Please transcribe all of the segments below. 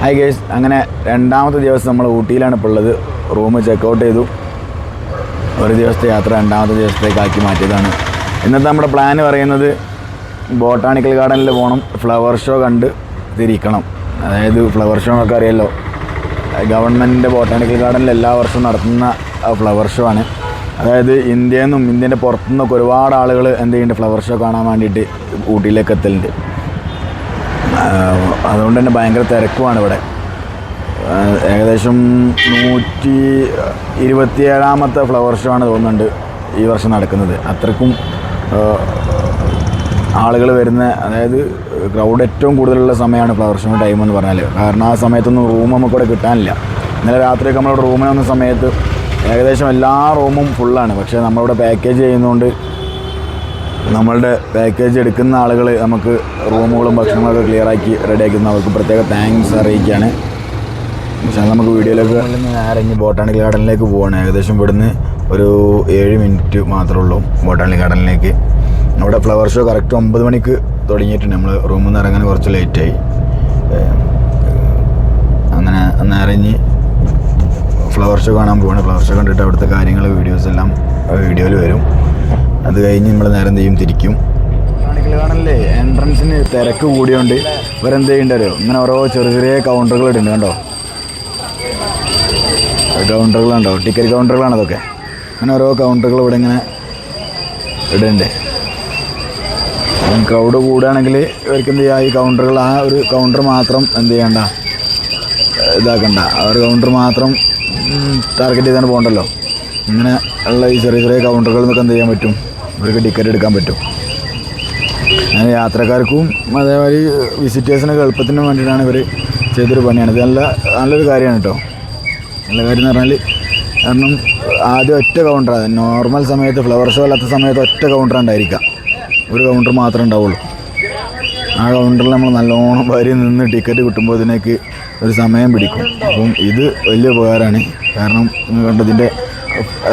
Hi guys അങ്ങനെ രണ്ടാമത്തെ ദിവസം നമ്മൾ ഊട്ടിയിലാണ് ഇപ്പോൾ ഉള്ളത്. റൂം ചെക്കൗട്ട് ചെയ്തു. ഒരു ദിവസത്തെ യാത്ര രണ്ടാമത്തെ ദിവസത്തേക്ക് ആക്കി മാറ്റിയതാണ്. ഇന്നത്തെ നമ്മുടെ പ്ലാൻ പറയുന്നത് ബോട്ടാണിക്കൽ ഗാർഡനിൽ പോകണം ഫ്ലവർ ഷോ കണ്ട് തിരിക്കണം. അതായത് ഫ്ലവർ ഷോ ഒക്കെ അറിയാമല്ലോ ഗവൺമെന്റിന്റെ ബോട്ടാണിക്കൽ ഗാർഡനിൽ എല്ലാ വർഷവും നടത്തുന്ന ഫ്ലവർ ഷോ ആണ്. അതായത് ഇന്ത്യയിൽ നിന്നും ഇന്ത്യന്റെ പുറത്തുനിന്നൊക്കെ ഒരുപാട് ആളുകൾ എന്ത് ചെയ്യുന്നുണ്ട്? ഫ്ലവർ ഷോ കാണാൻ വേണ്ടിയിട്ട് ഊട്ടിയിലേക്ക് എത്തലുണ്ട്. അതുകൊണ്ട് തന്നെ ഭയങ്കര തിരക്കുമാണ് ഇവിടെ. ഏകദേശം നൂറ്റി ഇരുപത്തിയേഴാമത്തെ ഫ്ലവർ ഷോ ആണ് തോന്നുന്നുണ്ട് ഈ വർഷം നടക്കുന്നത്. അത്രക്കും ആളുകൾ വരുന്ന അതായത് ക്രൗഡ് ഏറ്റവും കൂടുതലുള്ള സമയമാണ് ഫ്ലവർ ഷോ ടൈം എന്ന് പറഞ്ഞാൽ കാരണം ആ സമയത്തൊന്നും റൂം നമുക്ക് ഇവിടെ കിട്ടാനില്ല. ഇന്നലെ രാത്രിയൊക്കെ നമ്മളിവിടെ റൂമിന് വന്ന സമയത്ത് ഏകദേശം എല്ലാ റൂമും ഫുള്ളാണ് പക്ഷേ നമ്മളിവിടെ പാക്കേജ് ചെയ്യുന്നതുകൊണ്ട് നമ്മളുടെ പാക്കേജ് എടുക്കുന്ന ആളുകൾ നമുക്ക് റൂമുകളും ഭക്ഷണങ്ങളൊക്കെ ക്ലിയർ ആക്കി റെഡിയാക്കുന്ന അവർക്ക് പ്രത്യേക താങ്ക്സ് അറിയിക്കുകയാണ് പക്ഷേ നമുക്ക് വീഡിയോയിലേക്ക് നേരെ ബോട്ടാണിക്കൽ ഗാർഡനിലേക്ക് പോവാണ്. ഏകദേശം ഇവിടുന്ന് ഒരു ഏഴ് മിനിറ്റ് മാത്രമേ ഉള്ളൂ ബോട്ടാണിക്കൽ ഗാർഡനിലേക്ക് അവിടെ ഫ്ലവർ ഷോ കറക്റ്റ് ഒമ്പത് മണിക്ക് തുടങ്ങിയിട്ടുണ്ട്. നമ്മൾ റൂമിൽ നിന്ന് ഇറങ്ങാൻ കുറച്ച് ലേറ്റായി അങ്ങനെ നേരെ ഇനി ഫ്ലവർ ഷോ കാണാൻ പോവാണ്. ഫ്ലവർ ഷോ കണ്ടിട്ട് അവിടുത്തെ കാര്യങ്ങൾ വീഡിയോസ് എല്ലാം വീഡിയോയിൽ വരും. അത് കഴിഞ്ഞ് നമ്മൾ നേരം ചെയ്യും? തിരിക്കും. കാണല്ലേ? എൻട്രൻസിന് തിരക്ക് കൂടിയോണ്ട് ഇവരെന്ത് ചെയ്യണ്ടല്ലോ ഇങ്ങനെ ഓരോ ചെറിയ ചെറിയ കൗണ്ടറുകൾ ഇടുന്നുണ്ട് കണ്ടോ? കൗണ്ടറുകളുണ്ടോ ടിക്കറ്റ് കൗണ്ടറുകളാണ് അതൊക്കെ. അങ്ങനെ ഓരോ കൗണ്ടറുകൾ ഇവിടെ ഇങ്ങനെ ഇടുന്നുണ്ട്. ക്രൗഡ് കൂടുകയാണെങ്കിൽ ഇവർക്ക് എന്ത് ചെയ്യുക ഈ കൗണ്ടറുകൾ ആ ഒരു കൗണ്ടർ മാത്രം എന്ത് ചെയ്യണ്ട? ഇതാക്കണ്ട. ആ ഒരു കൗണ്ടർ മാത്രം ടാർഗറ്റ് ചെയ്താണ് പോകണ്ടല്ലോ. ഇങ്ങനെ ഉള്ള ഈ ചെറിയ ചെറിയ കൗണ്ടറുകൾ നിന്നൊക്കെ എന്ത് ചെയ്യാൻ പറ്റും? ഇവർക്ക് ടിക്കറ്റ് എടുക്കാൻ പറ്റും. അങ്ങനെ യാത്രക്കാർക്കും അതേമാതിരി വിസിറ്റേഴ്സിനൊക്കെ എളുപ്പത്തിന് വേണ്ടിയിട്ടാണ് ഇവർ ചെയ്തൊരു പണിയാണ്. ഇത് നല്ല നല്ലൊരു കാര്യമാണ് കേട്ടോ. നല്ല കാര്യം എന്ന് പറഞ്ഞാൽ കാരണം ആദ്യം ഒറ്റ കൗണ്ടറാണ് നോർമൽ സമയത്ത് ഫ്ലവർ ഷോ അല്ലാത്ത സമയത്ത് ഒറ്റ കൗണ്ടർ ഉണ്ടായിരിക്കാം. ഒരു കൗണ്ടർ മാത്രമേ ഉണ്ടാവുള്ളൂ. ആ കൗണ്ടറിൽ നമ്മൾ നല്ലോണം വരി നിന്ന് ടിക്കറ്റ് കിട്ടുമ്പോൾ ഇതിനേക്ക് ഒരു സമയം പിടിക്കും. അപ്പം ഇത് വലിയ ഉപകാരമാണ്. കാരണം നിങ്ങൾ കണ്ടതിന്റെ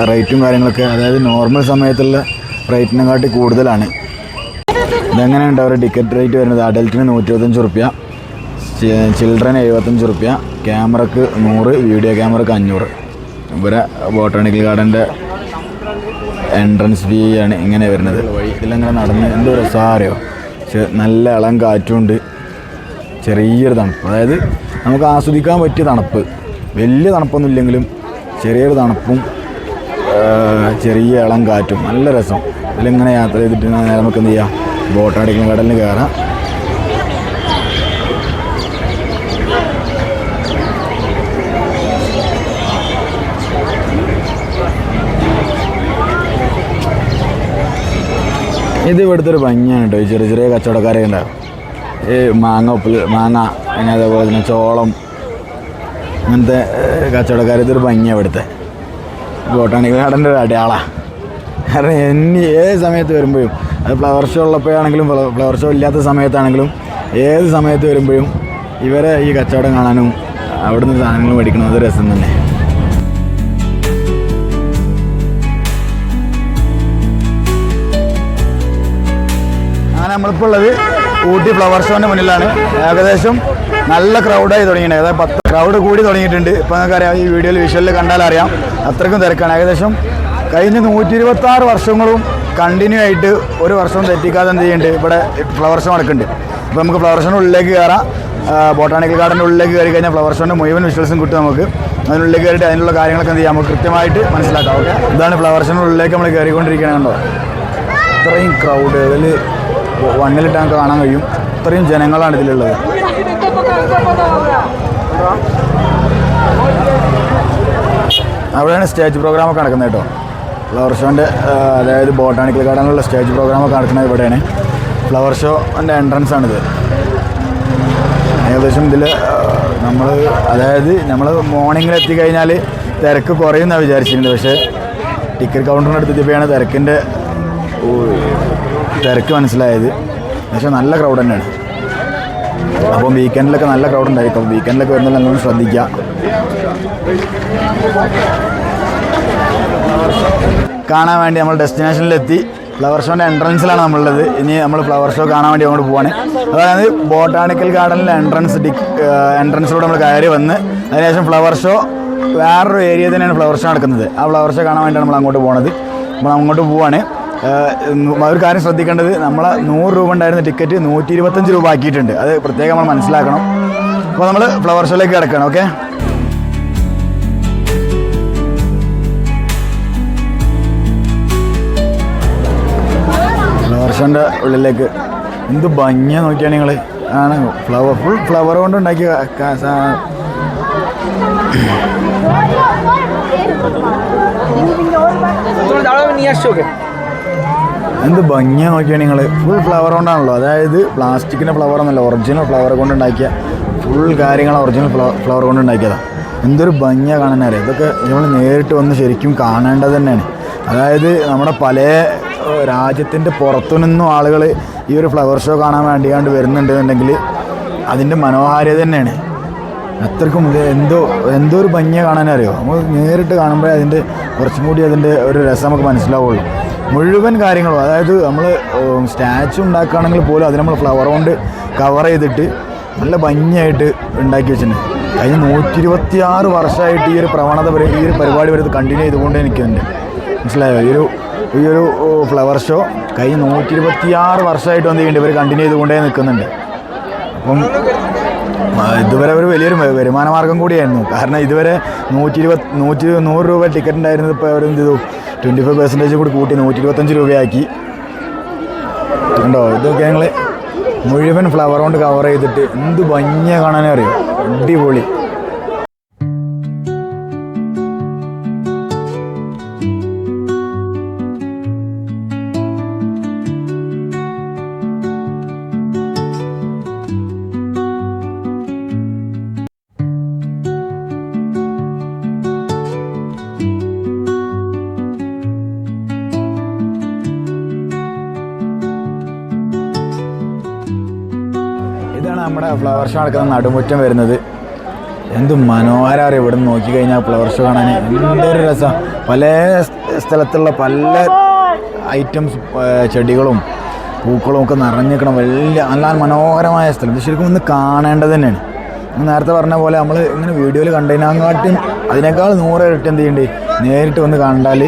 റേറ്റും കാര്യങ്ങളൊക്കെ അതായത് നോർമൽ സമയത്തുള്ള റേറ്റിനെക്കാട്ടി കൂടുതലാണ്. ഇതെങ്ങനെയുണ്ട് അവരുടെ ടിക്കറ്റ് റേറ്റ് വരുന്നത്? അഡൽറ്റിന് നൂറ്റി ഇരുപത്തഞ്ച് റുപ്യ ചിൽഡ്രന് എഴുപത്തഞ്ച് റുപ്യ ക്യാമറക്ക് നൂറ് വീഡിയോ ക്യാമറക്ക് അഞ്ഞൂറ്. ഇവരെ ബോട്ടാണിക്കൽ ഗാർഡന്റെ എൻട്രൻസ് ഫീ ആണ് ഇങ്ങനെ വരുന്നത്. ഇതിലങ്ങനെ നടന്ന് എന്തോ രസമാറിയോ നല്ല ഇളം കാറ്റുണ്ട്. ചെറിയൊരു തണുപ്പ്. അതായത് നമുക്ക് ആസ്വദിക്കാൻ പറ്റിയ തണുപ്പ്. വലിയ തണുപ്പൊന്നും ഇല്ലെങ്കിലും ചെറിയൊരു തണുപ്പും ചെറിയ ഇളം കാറ്റും. നല്ല രസം. ഇതിലിങ്ങനെ യാത്ര ചെയ്തിട്ട് നമുക്ക് എന്ത് ചെയ്യാം? ബോട്ടടിക്കുന്ന കടലിൽ കയറാം. ഇത് ഇവിടുത്തെ ഒരു ഭംഗിയാണ് കേട്ടോ. ചെറിയ ചെറിയ കച്ചവടക്കാരൊക്കെ ഉണ്ടാവും. ഈ മാങ്ങ മാങ്ങ പിന്നെ അതേപോലെ തന്നെ ചോളം അങ്ങനത്തെ കച്ചവടക്കാർ ഇതൊരു ഭംഗിയാണ് ഇവിടുത്തെ. ബോട്ടാണിക്കൽ ഗാർഡന്റെ ഒരു അടയാളാണ് കാരണം എന്നെ ഏത് സമയത്ത് വരുമ്പോഴും അത് ഫ്ലവർ ഷോ ഉള്ളപ്പോഴാണെങ്കിലും ഫ്ലവർ ഷോ ഇല്ലാത്ത സമയത്താണെങ്കിലും ഏത് സമയത്ത് വരുമ്പോഴും ഇവരെ ഈ കച്ചവടം കാണാനും അവിടുന്ന് സാധനങ്ങൾ മേടിക്കണം അത് രസം തന്നെ. അങ്ങനെ നമ്മളിപ്പോൾ ഉള്ളത് ഊട്ടി ഫ്ലവർ ഷോന്റെ മുന്നിലാണ്. ഏകദേശം നല്ല ക്രൗഡായി തുടങ്ങിയിട്ടുണ്ട്. അതായത് പത്ത് ക്രൗഡ് കൂടി തുടങ്ങിയിട്ടുണ്ട്. ഇപ്പോൾ നിങ്ങൾക്കറിയാം ഈ വീഡിയോയിൽ വിഷ്വലിൽ കണ്ടാൽ അറിയാം അത്രയ്ക്കും തിരക്കാണ്. ഏകദേശം കഴിഞ്ഞ നൂറ്റി ഇരുപത്തി ആറ് വർഷങ്ങളും കണ്ടിന്യൂ ആയിട്ട് ഒരു വർഷം തെറ്റിക്കാതെ എന്ത് ചെയ്യുന്നുണ്ട് ഇവിടെ ഫ്ലവർ ഷോ നടക്കുന്നുണ്ട്. അപ്പോൾ നമുക്ക് ഫ്ലവർ ഷോന്റെ ഉള്ളിലേക്ക് കയറാം ബോട്ടാണിക്കൽ ഗാർഡന്റെ ഉള്ളിലേക്ക് കയറി കഴിഞ്ഞാൽ ഫ്ലവർ ഷോന്റെ മുഴുവൻ വിഷ്വൽസും കിട്ടും നമുക്ക്. അതിനുള്ളിലേക്ക് കയറിയിട്ട് അതിനുള്ള കാര്യങ്ങളൊക്കെ എന്ത് ചെയ്യാം? നമുക്ക് കൃത്യമായിട്ട് മനസ്സിലാക്കാം. ഓക്കെ? ഇതാണ് ഫ്ലവർ ഷോന്റെ ഉള്ളിലേക്ക് നമ്മൾ കയറിക്കൊണ്ടിരിക്കണോ ഇത്രയും ക്രൗഡ് അതിൽ വണ്ണിലിട്ട് നമുക്ക് കാണാൻ കഴിയും. ഇത്രയും ജനങ്ങളാണ് ഇതിലുള്ളത്. അവിടെയാണ് സ്റ്റേജ് പ്രോഗ്രാമൊക്കെ നടക്കുന്നത് കേട്ടോ. ഫ്ലവർ ഷോന്റെ അതായത് ബോട്ടാണിക്കൽ ഗാർഡനിലുള്ള സ്റ്റേജ് പ്രോഗ്രാമൊക്കെ നടക്കുന്നത് ഇവിടെയാണ്. ഫ്ലവർ ഷോന്റെ എൻട്രൻസ് ആണിത്. ഏകദേശം ഇതിൽ നമ്മൾ അതായത് നമ്മൾ മോർണിംഗിൽ എത്തിക്കഴിഞ്ഞാൽ തിരക്ക് കുറയുമെന്നാണ് വിചാരിച്ചിട്ടുണ്ട് പക്ഷേ ടിക്കറ്റ് കൗണ്ടറിന്റെ അടുത്തെത്തിയപ്പോഴാണ് തിരക്കിന്റെ തിരക്ക് മനസ്സിലായത്. പക്ഷേ നല്ല ക്രൗഡ് തന്നെയാണ്. അപ്പം വീക്കെൻഡിലൊക്കെ നല്ല ക്രൗഡ് ഉണ്ടായിരിക്കും അപ്പോൾ വീക്കെൻഡിലൊക്കെ വരുന്നത് നല്ലോണം ശ്രദ്ധിക്കുക. കാണാൻ വേണ്ടി നമ്മൾ ഡെസ്റ്റിനേഷനിലെത്തി ഫ്ലവർ ഷോന്റെ എൻട്രൻസിലാണ് നമ്മളുള്ളത്. ഇനി നമ്മൾ ഫ്ലവർ ഷോ കാണാൻ വേണ്ടി അങ്ങോട്ട് പോവാണ്. അതായത് ബോട്ടാണിക്കൽ ഗാർഡനിലെ എൻട്രൻസ് ഡിക് എൻട്രൻസിലൂടെ നമ്മൾ കയറി വന്ന് അതിനുശേഷം ഫ്ലവർ ഷോ വേറൊരു ഏരിയ തന്നെയാണ് ഫ്ലവർ ഷോ നടക്കുന്നത്. ആ ഫ്ലവർ ഷോ കാണാൻ വേണ്ടിയാണ് നമ്മൾ അങ്ങോട്ട് പോകുന്നത് നമ്മൾ അങ്ങോട്ട് പോവാണ്. ഒരു കാര്യം ശ്രദ്ധിക്കേണ്ടത് നമ്മളെ നൂറ് രൂപ ഉണ്ടായിരുന്ന ടിക്കറ്റ് നൂറ്റി ഇരുപത്തഞ്ച് രൂപ ആക്കിയിട്ടുണ്ട് അത് പ്രത്യേകം നമ്മൾ മനസ്സിലാക്കണം അപ്പോൾ നമ്മൾ ഫ്ലവർ ഷോയിലേക്ക് കിടക്കണം ഓക്കെ ഫ്ലവർ ഷോൻ്റെ ഉള്ളിലേക്ക് എന്ത് ഭംഗിയാ നോക്കിയാണ് നിങ്ങൾ ആണ് ഫ്ലവർ ഫുൾ ഫ്ലവർ കൊണ്ട് ഉണ്ടാക്കിയ ക- സാ- তুমি দাঁড়াবে নিয়ে আসছো ওকে എന്ത് ഭംഗിയാ നോക്കിയാണ് നിങ്ങൾ ഫുൾ ഫ്ലവർ കൊണ്ടാണല്ലോ. അതായത് പ്ലാസ്റ്റിക്കിന്റെ ഫ്ലവർ എന്നല്ല ഒറിജിനൽ ഫ്ലവർ കൊണ്ട് ഉണ്ടാക്കിയ ഫുൾ കാര്യങ്ങൾ ഒറിജിനൽ ഫ്ലവർ കൊണ്ട് ഉണ്ടാക്കിയതാണ് എന്തൊരു ഭംഗിയാണ് കാണാനറിയാം ഇതൊക്കെ നമ്മൾ നേരിട്ട് വന്ന് ശരിക്കും കാണേണ്ടത് തന്നെയാണ്. അതായത് നമ്മുടെ പല രാജ്യത്തിന്റെ പുറത്തു നിന്നും ആളുകൾ ഈ ഒരു ഫ്ലവർ ഷോ കാണാൻ വേണ്ടിയാണ്ട് വരുന്നുണ്ടെന്നുണ്ടെങ്കിൽ അതിന്റെ മനോഹാരിത തന്നെയാണ്. അത്രക്കും എന്തോ എന്തോ ഒരു ഭംഗിയെ കാണാനറിയോ നമ്മൾ നേരിട്ട് കാണുമ്പോഴേ അതിന്റെ കുറച്ചും കൂടി അതിന്റെ ഒരു രസം നമുക്ക് മനസ്സിലാവുള്ളൂ. മുഴുവൻ കാര്യങ്ങളും അതായത് നമ്മൾ സ്റ്റാച്ചു ഉണ്ടാക്കുകയാണെങ്കിൽ പോലും അത് നമ്മൾ ഫ്ലവർ കൊണ്ട് കവർ ചെയ്തിട്ട് നല്ല ഭംഗിയായിട്ട് ഉണ്ടാക്കി വെച്ചിട്ടുണ്ട്. കഴിഞ്ഞ നൂറ്റി ഇരുപത്തി ആറ് വർഷമായിട്ട് ഈ ഒരു പ്രവണത വരെ ഈ ഒരു പരിപാടി വരെ കണ്ടിന്യൂ ചെയ്തുകൊണ്ട് നിൽക്കുന്നുണ്ട്. മനസ്സിലായോ? ഈ ഒരു ഈ ഒരു ഫ്ലവർ ഷോ കഴിഞ്ഞ നൂറ്റി ഇരുപത്തി ആറ് വർഷമായിട്ട് എന്ത് ചെയ്യുന്നുണ്ട് ഇവർ കണ്ടിന്യൂ ചെയ്തുകൊണ്ടേ നിൽക്കുന്നുണ്ട്. അപ്പം ഇതുവരെ ഒരു വലിയൊരു വരുമാന മാർഗം കൂടിയായിരുന്നു. കാരണം ഇതുവരെ നൂറ്റി ഇരുപത് നൂറ്റി നൂറ് രൂപ ടിക്കറ്റ് ഉണ്ടായിരുന്നത് ഇപ്പോൾ അവർ ചെയ്തു? ട്വന്റി ഫൈവ് പെർസെന്റേജ് കൂടി കൂട്ടി നൂറ്റി ഇരുപത്തഞ്ച് രൂപയാക്കി. കണ്ടോ? ഇതൊക്കെ ഞങ്ങൾ മുഴുവൻ ഫ്ലവർ കൊണ്ട് കവർ ചെയ്തിട്ട് എന്ത് ഭംഗിയാണ് കാണാനേ അറിയോ അടിപൊളി. ഫ്ലവർ ഷോ നടക്കുന്ന നടുമുറ്റം വരുന്നത്. എന്ത് മനോഹരമാണ് ഇവിടെ നിന്ന് നോക്കിക്കഴിഞ്ഞാൽ ഫ്ലവർ ഷോ കാണാൻ. എന്തൊരു രസം. പല സ്ഥലത്തുള്ള പല ഐറ്റംസ് ചെടികളും പൂക്കളും ഒക്കെ നിറഞ്ഞിരിക്കണം. വലിയ നല്ല മനോഹരമായ സ്ഥലം. ഇത് ശരിക്കും ഒന്ന് കാണേണ്ടത് തന്നെയാണ്. നേരത്തെ പറഞ്ഞ പോലെ നമ്മൾ ഇങ്ങനെ വീഡിയോയിൽ കണ്ടതിനെക്കാട്ടും അതിനേക്കാൾ നൂറ് ഇരട്ടി എന്ത് ചെയ്യണ്ടേ? നേരിട്ട് വന്ന് കണ്ടാൽ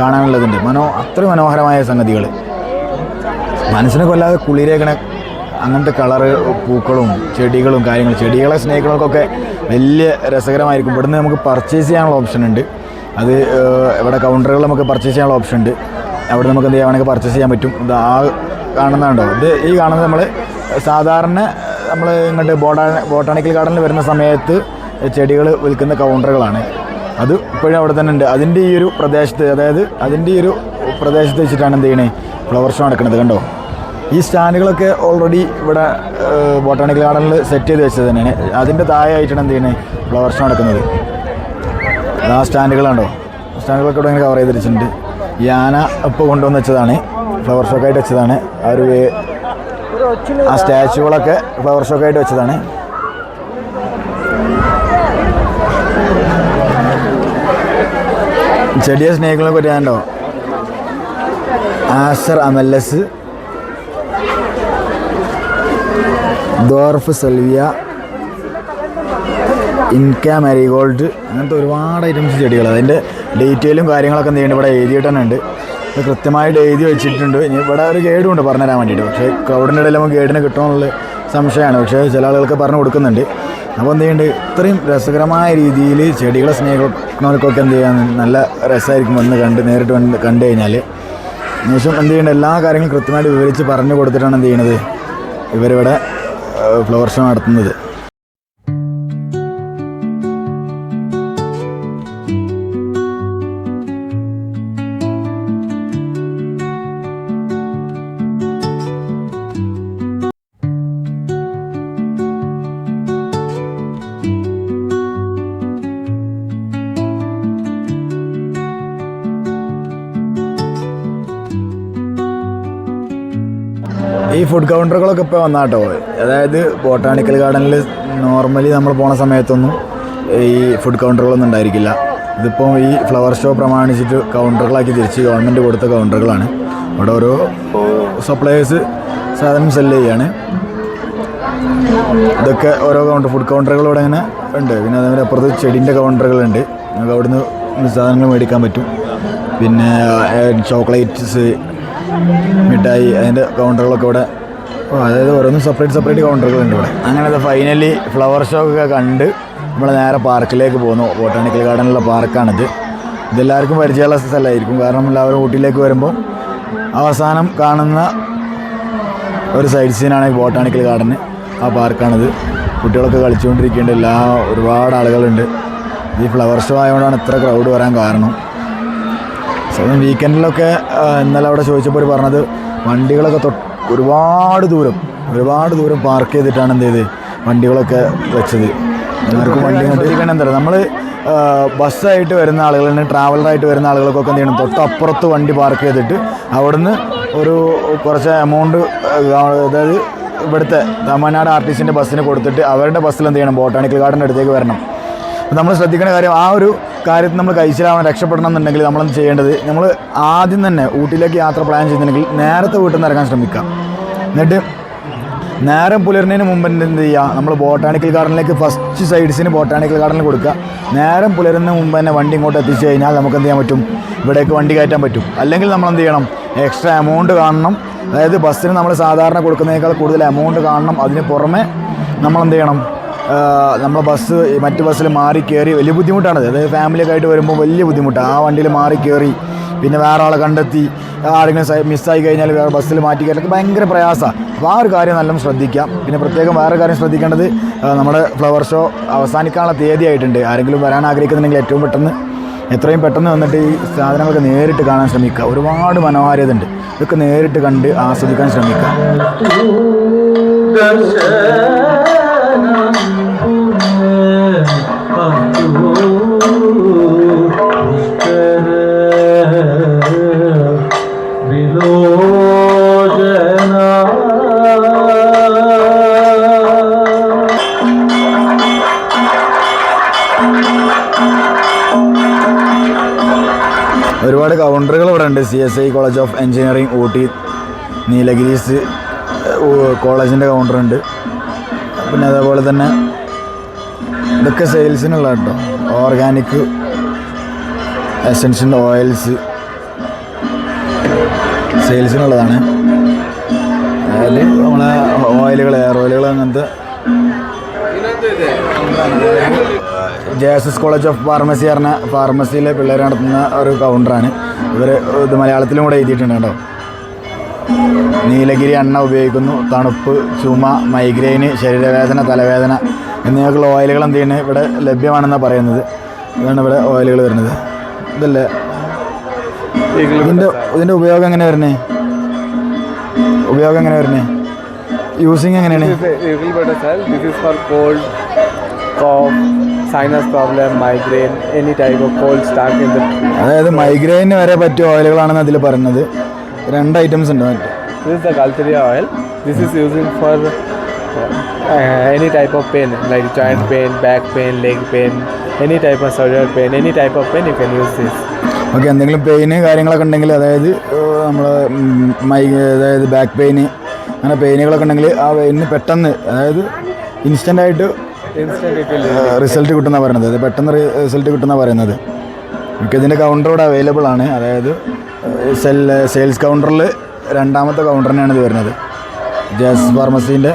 കാണാനുള്ളതുണ്ട്. മനോ അത്ര മനോഹരമായ സംഗതികൾ മനസ്സിനെ കൊല്ലാതെ കുളിരേക്കണ അങ്ങനത്തെ കളറ് പൂക്കളും ചെടികളും കാര്യങ്ങളും ചെടികളെ സ്നേഹിക്കുന്നവർക്കൊക്കെ വലിയ രസകരമായിരിക്കും. ഇവിടുന്ന് നമുക്ക് പർച്ചേസ് ചെയ്യാനുള്ള ഓപ്ഷൻ ഉണ്ട്. അത് ഇവിടെ കൗണ്ടറുകൾ നമുക്ക് പർച്ചേസ് ചെയ്യാനുള്ള ഓപ്ഷൻ ഉണ്ട്. അവിടെ നമുക്ക് എന്ത് ചെയ്യാൻ വേണമെങ്കിൽ പർച്ചേസ് ചെയ്യാൻ പറ്റും. ഇത് ആ കാണുന്നതുണ്ടോ ഇത് ഈ കാണുന്നത് നമ്മൾ സാധാരണ നമ്മൾ ഇങ്ങോട്ട് ബോട്ടാ ബോട്ടാണിക്കൽ ഗാർഡനിൽ വരുന്ന സമയത്ത് ചെടികൾ വിൽക്കുന്ന കൗണ്ടറുകളാണ് അത് ഇപ്പോഴും അവിടെ തന്നെ ഉണ്ട്. അതിന്റെ ഈ ഒരു പ്രദേശത്ത് അതായത് അതിന്റെ ഈ ഒരു പ്രദേശത്ത് വെച്ചിട്ടാണ് എന്ത് ചെയ്യണേ? ഫ്ലവർ ഷോ നടക്കുന്നത് കണ്ടോ? ഈ സ്റ്റാൻഡുകളൊക്കെ ഓൾറെഡി ഇവിടെ ബോട്ടാണിക്കൽ ഗാർഡനിൽ സെറ്റ് ചെയ്ത് വെച്ചത് തന്നെയാണ്. അതിന്റെ താഴെയായിട്ടാണ് എന്ത് ചെയ്യണേ ഫ്ലവർ ഷോ നടക്കുന്നത് ആ സ്റ്റാൻഡുകളുണ്ടോ സ്റ്റാൻഡുകളൊക്കെ ഇവിടെ ഇങ്ങനെ കവർ ചെയ്ത് വെച്ചിട്ടുണ്ട് ഈ ആന ഇപ്പോൾ കൊണ്ടുവന്ന് വെച്ചതാണ്. ഫ്ലവർ ഷോക്കായിട്ട് വെച്ചതാണ്. ആ ഒരു ആ സ്റ്റാച്ചുകളൊക്കെ ഫ്ലവർ ഷോക്ക് ഷോക്കായിട്ട് വെച്ചതാണ്. ചെടിയെ സ്നേഹികളെ പറ്റി ആസർ അമല്ലസ്. ദോർഫ് സെൽവിയ ഇൻക മാരിഗോൾഡ് അങ്ങനത്തെ ഒരുപാട് ഐറ്റംസ് ചെടികൾ. അതിന്റെ ഡീറ്റെയിലും കാര്യങ്ങളൊക്കെ എന്ത് ഇവിടെ എഴുതിയിട്ട് തന്നെ ഉണ്ട് കൃത്യമായിട്ട് എഴുതി വെച്ചിട്ടുണ്ട്. ഇനി ഇവിടെ ഒരു ഗൈഡും ഉണ്ട് പറഞ്ഞുതരാൻ വേണ്ടിയിട്ട്. പക്ഷേ ക്രൗഡിന്റെ ഇടയിൽ നമുക്ക് ഗൈഡിന് കിട്ടുമെന്നുള്ള സംശയമാണ്. പക്ഷേ ചില ആളുകൾക്ക് പറഞ്ഞു കൊടുക്കുന്നുണ്ട്. അപ്പോൾ എന്ത് ചെയ്യുന്നുണ്ട് ഇത്രയും രസകരമായ രീതിയിൽ ചെടികളെ സ്നേഹിക്കുന്നവർക്കൊക്കെ എന്ത് ചെയ്യാൻ നല്ല രസമായിരിക്കും വന്ന് കണ്ട് നേരിട്ട് വന്ന് കണ്ടു കഴിഞ്ഞാൽ ശേഷം എന്ത് ചെയ്യേണ്ട എല്ലാ കാര്യങ്ങളും കൃത്യമായിട്ട് വിവരിച്ച് പറഞ്ഞു കൊടുത്തിട്ടാണ് എന്ത് ചെയ്യണത്. ഇവരിവിടെ ഫ്ലവർ ഷോ നടത്തുന്നത്. ഫുഡ് കൗണ്ടറുകളൊക്കെ ഇപ്പോൾ വന്നാട്ടോ. അതായത് ബോട്ടാണിക്കൽ ഗാർഡനിൽ നോർമലി നമ്മൾ പോണ സമയത്തൊന്നും ഈ ഫുഡ് കൗണ്ടറുകളൊന്നും ഉണ്ടായിരിക്കില്ല. ഇതിപ്പോൾ ഈ ഫ്ലവർ ഷോ പ്രമാണിച്ചിട്ട് കൗണ്ടറുകളാക്കി തിരിച്ച് ഗവൺമെന്റ് കൊടുത്ത കൗണ്ടറുകളാണ് അവിടെ ഓരോ സപ്ലയേഴ്സ് സാധനം സെല്ല് ചെയ്യാണ്. ഇതൊക്കെ ഓരോ കൗണ്ടർ ഫുഡ് കൗണ്ടറുകൾ ഇവിടെ ഇങ്ങനെ ഉണ്ട്. പിന്നെ അതേപോലെ അപ്പുറത്ത് ചെടീന്റെ കൗണ്ടറുകളുണ്ട് നമുക്ക് അവിടുന്ന് സാധനങ്ങൾ മേടിക്കാൻ പറ്റും. പിന്നെ ചോക്ലേറ്റ്സ് മിഠായി അതിന്റെ കൗണ്ടറുകളൊക്കെ ഇവിടെ അതായത് ഓരോന്നും സെപ്പറേറ്റ് സെപ്പറേറ്റ് കൗണ്ടറുകളുണ്ട് ഇവിടെ. അങ്ങനെ ഫൈനലി ഫ്ലവർ ഷോ ഒക്കെ കണ്ട് നമ്മൾ നേരെ പാർക്കിലേക്ക് പോകുന്നു. ബോട്ടാണിക്കൽ ഗാർഡനിലുള്ള പാർക്കാണിത് ഇതെല്ലാവർക്കും പരിചയമുള്ള സ്ഥലമായിരിക്കും. കാരണം എല്ലാവരും ഊട്ടിയിലേക്ക് വരുമ്പോൾ അവസാനം കാണുന്ന ഒരു സൈഡ് സീനാണ് ഈ ബോട്ടാണിക്കൽ ഗാർഡന് ആ പാർക്കാണിത് കുട്ടികളൊക്കെ കളിച്ചുകൊണ്ടിരിക്കേണ്ട എല്ലാ ഒരുപാട് ആളുകളുണ്ട്. ഈ ഫ്ലവർ ഷോ ആയതുകൊണ്ടാണ് ഇത്ര ക്രൗഡ് വരാൻ കാരണം. സ്വന്തം വീക്കെൻഡിലൊക്കെ ഇന്നലെ അവിടെ ചോദിച്ചപ്പോൾ പറഞ്ഞത് വണ്ടികളൊക്കെ തൊട്ട് ഒരുപാട് ദൂരം ഒരുപാട് ദൂരം പാർക്ക് ചെയ്തിട്ടാണ് എന്ത് ചെയ്ത് വണ്ടികളൊക്കെ വെച്ചത്. എല്ലാവർക്കും വണ്ടി കണ്ടിരിക്കണം എന്താ നമ്മൾ ബസ്സായിട്ട് വരുന്ന ആളുകളുണ്ട് ട്രാവലറായിട്ട് വരുന്ന ആളുകൾക്കൊക്കെ എന്ത് ചെയ്യണം? തൊട്ടപ്പുറത്ത് വണ്ടി പാർക്ക് ചെയ്തിട്ട് അവിടുന്ന് ഒരു കുറച്ച് എമൗണ്ട് അതായത് ഇവിടുത്തെ തമിഴ്നാട് ആർ ടി സിന്റെ ബസ്സിന് കൊടുത്തിട്ട് അവരുടെ ബസ്സിൽ എന്ത് ചെയ്യണം? ബോട്ടാണിക്കൽ ഗാർഡന്റെ അടുത്തേക്ക് വരണം. നമ്മൾ ശ്രദ്ധിക്കേണ്ട കാര്യം ആ ഒരു കാര്യത്തിൽ നമ്മൾ കഴിച്ചിലാവാൻ രക്ഷപ്പെടണം എന്നുണ്ടെങ്കിൽ നമ്മളെന്ത് ചെയ്യേണ്ടത്? നമ്മൾ ആദ്യം തന്നെ ഊട്ടിയിലേക്ക് യാത്ര പ്ലാൻ ചെയ്യുന്നുണ്ടെങ്കിൽ നേരത്തെ വീട്ടിൽ നിന്ന് ഇറങ്ങാൻ ശ്രമിക്കാം എന്നിട്ട് നേരം പുലരുന്നതിന് മുമ്പ് എന്ത് ചെയ്യുക? നമ്മൾ ബോട്ടാണിക്കൽ ഗാർഡനിലേക്ക് ഫസ്റ്റ് സൈഡ്സിന് ബോട്ടാണിക്കൽ ഗാർഡനിൽ കൊടുക്കുക. നേരം പുലരുന്നതിന് മുമ്പ് തന്നെ വണ്ടി ഇങ്ങോട്ട് എത്തിച്ചു കഴിഞ്ഞാൽ നമുക്ക് എന്ത് ചെയ്യാൻ പറ്റും? ഇവിടേക്ക് വണ്ടി കയറ്റാൻ പറ്റും. അല്ലെങ്കിൽ നമ്മൾ എന്ത് ചെയ്യണം? എക്സ്ട്രാ എമൗണ്ട് കാണണം. അതായത് ബസ്സിന് നമ്മൾ സാധാരണ കൊടുക്കുന്നതിനേക്കാൾ കൂടുതൽ എമൗണ്ട് കാണണം. അതിന് പുറമെ നമ്മൾ എന്ത് ചെയ്യണം? നമ്മൾ ബസ് മറ്റ് ബസ്സിൽ മാറി കയറി വലിയ ബുദ്ധിമുട്ടാണത് അതായത് ഫാമിലിയൊക്കെ ആയിട്ട് വരുമ്പോൾ വലിയ ബുദ്ധിമുട്ടാണ് ആ വണ്ടിയിൽ മാറി കയറി പിന്നെ വേറെ ആളെ കണ്ടെത്തി ആരെങ്കിലും മിസ്സായി കഴിഞ്ഞാൽ വേറെ ബസ്സിൽ മാറ്റി കയറ്റൊക്കെ ഭയങ്കര പ്രയാസമാണ് അപ്പോൾ ആ ഒരു കാര്യം നല്ലോണം ശ്രദ്ധിക്കാം. പിന്നെ പ്രത്യേകം വേറെ കാര്യം ശ്രദ്ധിക്കേണ്ടത് നമ്മുടെ ഫ്ലവർ ഷോ അവസാനിക്കാനുള്ള തീയതി ആയിട്ടുണ്ട് ആരെങ്കിലും വരാൻ ആഗ്രഹിക്കുന്നുണ്ടെങ്കിൽ ഏറ്റവും പെട്ടെന്ന് എത്രയും പെട്ടെന്ന് വന്നിട്ട് ഈ സാധനങ്ങളൊക്കെ നേരിട്ട് കാണാൻ ശ്രമിക്കുക. ഒരുപാട് മനോഹാരിത ഉണ്ട്. ഇതൊക്കെ നേരിട്ട് കണ്ട് ആസ്വദിക്കാൻ ശ്രമിക്കുക. ഒരുപാട് കൗണ്ടറുകൾ ഇവിടെ ഉണ്ട്. C S I college of engineering Ooty Nilgiris കോളേജിന്റെ കൗണ്ടറുണ്ട് പിന്നെ അതേപോലെ തന്നെ ഇതൊക്കെ സെയിൽസിനുള്ള കേട്ടോ ഓർഗാനിക് എസൻഷ്യൽ ഓയിൽസ് സെയിൽസിനുള്ളതാണ് അതിൽ നമ്മളെ ഓയിലുകൾ എയർ ഓയിലുകൾ അങ്ങനത്തെ. J S S college of pharmacy പറഞ്ഞ ഫാർമസിയിലെ പിള്ളേർ നടത്തുന്ന ഒരു കൗണ്ടറാണ് ഇവർ ഇത് മലയാളത്തിലും കൂടെ എഴുതിയിട്ടുണ്ട് കേട്ടോ. നീലഗിരി എണ്ണ ഉപയോഗിക്കുന്നു. തണുപ്പ് ചുമ മൈഗ്രെയിന് ശരീരവേദന തലവേദന എന്നിവയ്ക്കുള്ള ഓയിലുകൾ എന്ത് ചെയ്യുന്നത് ഇവിടെ ലഭ്യമാണെന്നാണ് പറയുന്നത്. ഇതാണ് ഇവിടെ ഓയിലുകൾ വരുന്നത്. ഇതല്ലേ? ഇതിന്റെ ഇതിന്റെ ഉപയോഗം എങ്ങനെ വരുന്നേ ഉപയോഗം എങ്ങനെ വരുന്നേ യൂസിങ് എങ്ങനെയാണ്? Cold stuck അതായത് മൈഗ്രെയിന് വരെ പറ്റിയ ഓയിലുകളാണെന്ന് അതിൽ പറഞ്ഞത് രണ്ട് ഐറ്റംസ് ഉണ്ട് മറ്റേ this the the oil is using for uh, any type of pain, like joint pain, back pain, leg pain, any type of shoulder pain, any type of pain. You can use this. Okay എന്തെങ്കിലും pain കാര്യങ്ങളൊക്കെ ഉണ്ടെങ്കിൽ അതായത് നമ്മൾ my അതായത് back pain അങ്ങനെ പെയിനുകളൊക്കെ ഉണ്ടെങ്കിൽ ആ pain പെട്ടെന്ന് അതായത് ഇൻസ്റ്റന്റ് ആയിട്ട്. റിസൾട്ട് കിട്ടുന്ന പറയുന്നത് അത് പെട്ടെന്ന് റിസൾട്ട് കിട്ടുന്ന പറയുന്നത് നമുക്ക് ഇതിന്റെ കൗണ്ടർ ഇവിടെ അവൈലബിൾ ആണ് അതായത് സെൽ സെയിൽസ് കൗണ്ടറിൽ രണ്ടാമത്തെ കൗണ്ടറിനാണ് ഇത് വരുന്നത് ജാസ് ഫാർമസീന്റെ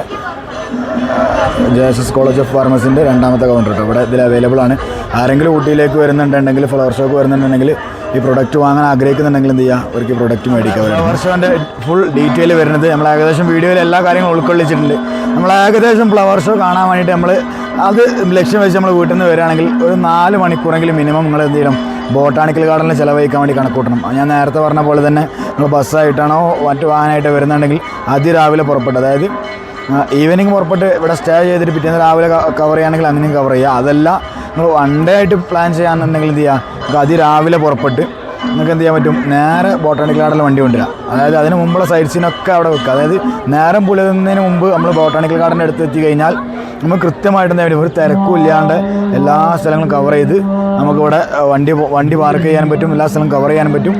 J S S college of ഫാർമസിന്റെ രണ്ടാമത്തെ കൗണ്ടർ കേട്ടോ ഇവിടെ ഇതിൽ അവൈലബിൾ ആണ്. ആരെങ്കിലും ഊട്ടിയിലേക്ക് വരുന്നുണ്ടെങ്കിൽ ഫ്ലവർ ഷോക്ക് വരുന്നുണ്ടെങ്കിൽ ഈ പ്രൊഡക്റ്റ് വാങ്ങാൻ ആഗ്രഹിക്കുന്നുണ്ടെങ്കിൽ എന്ത് ചെയ്യുക അവർക്ക് പ്രൊഡക്റ്റ് മേടിക്കാം ഫ്ലവർ ഷോന്റെ ഫുൾ ഡീറ്റെയിൽ വരുന്നത് നമ്മൾ ഏകദേശം വീഡിയോയിൽ എല്ലാ കാര്യങ്ങളും ഉൾക്കൊള്ളിച്ചിട്ടുണ്ട്. നമ്മൾ ഏകദേശം ഫ്ലവർ ഷോ കാണാൻ വേണ്ടിയിട്ട് നമ്മൾ അത് ലക്ഷ്യം വെച്ച് നമ്മൾ വീട്ടിൽ നിന്ന് വരികയാണെങ്കിൽ ഒരു നാല് മണിക്കൂറെങ്കിലും മിനിമം നിങ്ങൾ എന്ത് ചെയ്യണം? ബോട്ടാണിക്കൽ ഗാർഡനിൽ ചിലവഴിക്കാൻ വേണ്ടി കണക്കൂട്ടണം ഞാൻ നേരത്തെ പറഞ്ഞ പോലെ തന്നെ നിങ്ങൾ ബസ്സായിട്ടാണോ മറ്റു വാഹനമായിട്ട് വരുന്നുണ്ടെങ്കിൽ അതിരാവിലെ പുറപ്പെട്ടു. അതായത് ഈവനിങ് പുറപ്പെട്ട് ഇവിടെ സ്റ്റേ ചെയ്തിട്ട് പിറ്റേന്ന് രാവിലെ കവർ ചെയ്യുകയാണെങ്കിൽ അങ്ങനെയും കവർ ചെയ്യുക അതല്ല നിങ്ങൾ വൺ ഡേ ആയിട്ട് പ്ലാൻ ചെയ്യാന്നുണ്ടെങ്കിൽ എന്ത് ചെയ്യുക നിങ്ങൾക്ക് അതിരാവിലെ പുറപ്പെട്ട് നിങ്ങൾക്ക് എന്ത് ചെയ്യാൻ പറ്റും? നേരെ ബോട്ടാണിക്കൽ ഗാർഡനിൽ വണ്ടി കൊണ്ടുവരിക അതായത് അതിന് മുമ്പുള്ള സൈഡ് സീനൊക്കെ അവിടെ വെക്കുക. അതായത് നേരം പുലരുന്നതിന് മുമ്പ് നമ്മൾ ബോട്ടാണിക്കൽ ഗാർഡന്റെ അടുത്ത് എത്തി കഴിഞ്ഞാൽ നമ്മൾ കൃത്യമായിട്ട് എന്താ ഒരു തിരക്കും ഇല്ലാണ്ട് എല്ലാ സ്ഥലങ്ങളും കവർ ചെയ്ത് നമുക്കിവിടെ വണ്ടി വണ്ടി പാർക്ക് ചെയ്യാൻ പറ്റും. എല്ലാ സ്ഥലവും കവർ ചെയ്യാൻ പറ്റും.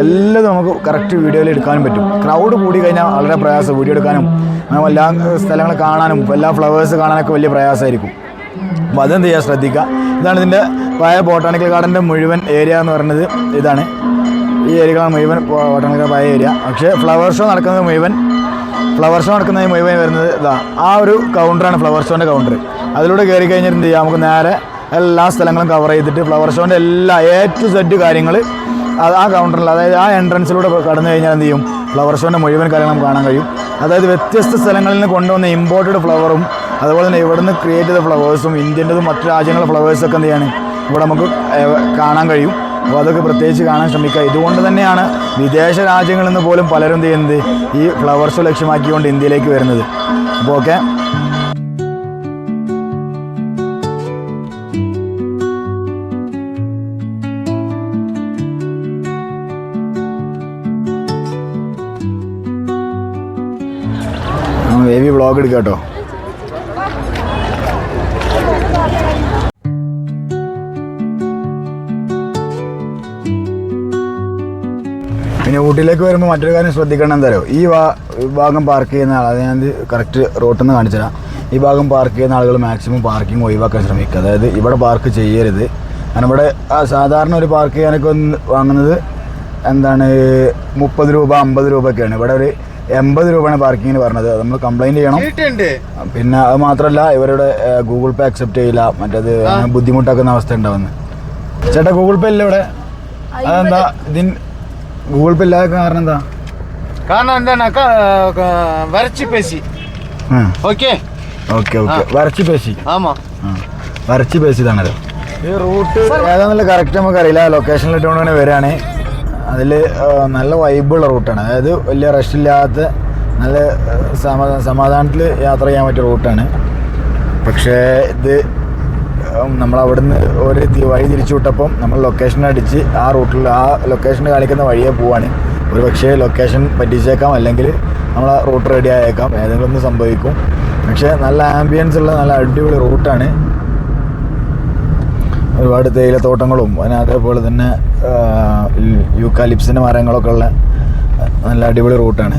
എല്ലാം നമുക്ക് കറക്റ്റ് വീഡിയോയിൽ എടുക്കാനും പറ്റും. ക്രൗഡ് കൂടി കഴിഞ്ഞാൽ വളരെ പ്രയാസം വീഡിയോ എടുക്കാനും അങ്ങനെ എല്ലാ സ്ഥലങ്ങൾ കാണാനും എല്ലാ ഫ്ലവേഴ്സ് കാണാനൊക്കെ വലിയ പ്രയാസമായിരിക്കും. അപ്പോൾ അതെന്ത് ചെയ്യാൻ ശ്രദ്ധിക്കുക ഇതാണ് ഇതിന്റെ പഴയ ബോട്ടാണിക്കൽ ഗാർഡന്റെ മുഴുവൻ ഏരിയ എന്ന് പറയുന്നത് ഇതാണ്. ഈ ഏരിയകളാണ് മുഴുവൻ ബോട്ടാണിക്കൽ പഴയ ഏരിയ പക്ഷേ ഫ്ലവർ ഷോ നടക്കുന്നത് മുഴുവൻ ഫ്ലവർ ഷോ നടക്കുന്നത് മുഴുവൻ വരുന്നത് ഇതാ ആ ഒരു കൗണ്ടറാണ് ഫ്ലവർ ഷോന്റെ കൗണ്ടർ അതിലൂടെ കയറി കഴിഞ്ഞിട്ട് എന്ത് ചെയ്യാം? നമുക്ക് നേരെ എല്ലാ സ്ഥലങ്ങളും കവർ ചെയ്തിട്ട് ഫ്ലവർ ഷോന്റെ എല്ലാ എ ടു സെഡ് കാര്യങ്ങൾ ആ കൗണ്ടറിൽ അതായത് ആ എൻട്രൻസിലൂടെ കടന്നു കഴിഞ്ഞാൽ എന്ത് ചെയ്യും? ഫ്ലവർ ഷോന്റെ മുഴുവൻ കാര്യങ്ങളും കാണാൻ കഴിയും. അതായത് വ്യത്യസ്ത സ്ഥലങ്ങളിൽ നിന്ന് കൊണ്ടുവന്ന ഇമ്പോർട്ടഡ് ഫ്ലവറും അതുപോലെ തന്നെ ഇവിടുന്ന് ക്രിയേറ്റ് ചെയ്ത ഫ്ലവേഴ്സും ഇന്ത്യന്റെതും മറ്റു രാജ്യങ്ങളുടെ ഫ്ലവേഴ്സൊക്കെ എന്ത് ചെയ്യാണ്? ഇവിടെ നമുക്ക് കാണാൻ കഴിയും. അപ്പോൾ അതൊക്കെ പ്രത്യേകിച്ച് കാണാൻ ശ്രമിക്കുക. ഇതുകൊണ്ട് തന്നെയാണ് വിദേശ രാജ്യങ്ങളിൽ നിന്ന് പോലും പലരും എന്ത് ചെയ്യുന്നത്? ഈ ഫ്ലവർ ഷോ ലക്ഷ്യമാക്കിക്കൊണ്ട് ഇന്ത്യയിലേക്ക് വരുന്നത്. അപ്പോൾ ഓക്കെ എടുക്കാം കേട്ടോ പിന്നെ ഊട്ടിയിലേക്ക് വരുമ്പോൾ മറ്റൊരു കാര്യം ശ്രദ്ധിക്കണം എന്തായാലും ഈ ഭാഗം പാർക്ക് ചെയ്യുന്ന ആൾ അത് ഞാൻ കറക്റ്റ് റോട്ടിൽ നിന്ന് കാണിച്ചുതരാം ഈ ഭാഗം പാർക്ക് ചെയ്യുന്ന ആളുകൾ മാക്സിമം പാർക്കിംഗ് ഒഴിവാക്കാൻ ശ്രമിക്കുക. അതായത് ഇവിടെ പാർക്ക് ചെയ്യരുത്. കാരണം ഇവിടെ സാധാരണ ഒരു പാർക്ക് ചെയ്യാനൊക്കെ വാങ്ങുന്നത് എന്താണ് മുപ്പത് രൂപ അമ്പത് രൂപയൊക്കെയാണ്. ഇവിടെ ഒരു എൺപത് രൂപയാണ് പാർക്കിങ്ങിന് പറഞ്ഞത്. നമ്മൾ കംപ്ലൈന്റ് ചെയ്യണം. പിന്നെ അത് മാത്രമല്ല ഇവരുടെ ഗൂഗിൾ പേ അക്സെപ്റ്റ് ചെയ്യില്ല. മറ്റേത് ബുദ്ധിമുട്ടാക്കുന്ന അവസ്ഥ ഉണ്ടാവുന്നു ചേട്ടാ ഗൂഗിൾ പേ ഇല്ല ഇവിടെ? അതെന്താ? ഇതിൻ ഗൂഗിൾ പേ ഇല്ലാതെ കാരണം എന്താ? കാരണം എന്താണക്ക വരച്ചു പേശി. ഓക്കെ? Okay okay. വരച്ചു പേശി. ആമാ. വരച്ചു പേശിതാണല്ലോ ഈ റൂട്ട് ഏതാണെന്നുള്ള കറക്റ്റ് നമുക്ക് അറിയില്ല ലൊക്കേഷനിലിട്ടുകൊണ്ട് തന്നെ വരികയാണ്. അതിൽ നല്ല വൈബുള്ള റൂട്ടാണ്. അതായത് വലിയ റഷില്ലാത്ത നല്ല സമാധാന സമാധാനത്തിൽ യാത്ര ചെയ്യാൻ പറ്റിയ റൂട്ടാണ്. പക്ഷേ ഇത് നമ്മൾ അവിടുന്ന് ഒരു വഴി തിരിച്ചു വിട്ടപ്പം നമ്മൾ ലൊക്കേഷൻ അടിച്ച് ആ റൂട്ടിൽ ആ ലൊക്കേഷൻ കാണിക്കുന്ന വഴിയെ പോവാണ്. ഒരു പക്ഷേ ലൊക്കേഷൻ പറ്റിച്ചേക്കാം അല്ലെങ്കിൽ നമ്മൾ റൂട്ട് റെഡി ആയേക്കാം. ഏതെങ്കിലും ഒന്ന് സംഭവിക്കും. പക്ഷേ നല്ല ആംബിയൻസ് ഉള്ള നല്ല അടിപൊളി റൂട്ടാണ്. ഒരുപാട് തേയിലത്തോട്ടങ്ങളും പിന്നെ അതേപോലെ തന്നെ യൂക്കാലിപ്സിന്റെ മരങ്ങളൊക്കെ ഉള്ള നല്ല അടിപൊളി റൂട്ടാണ്.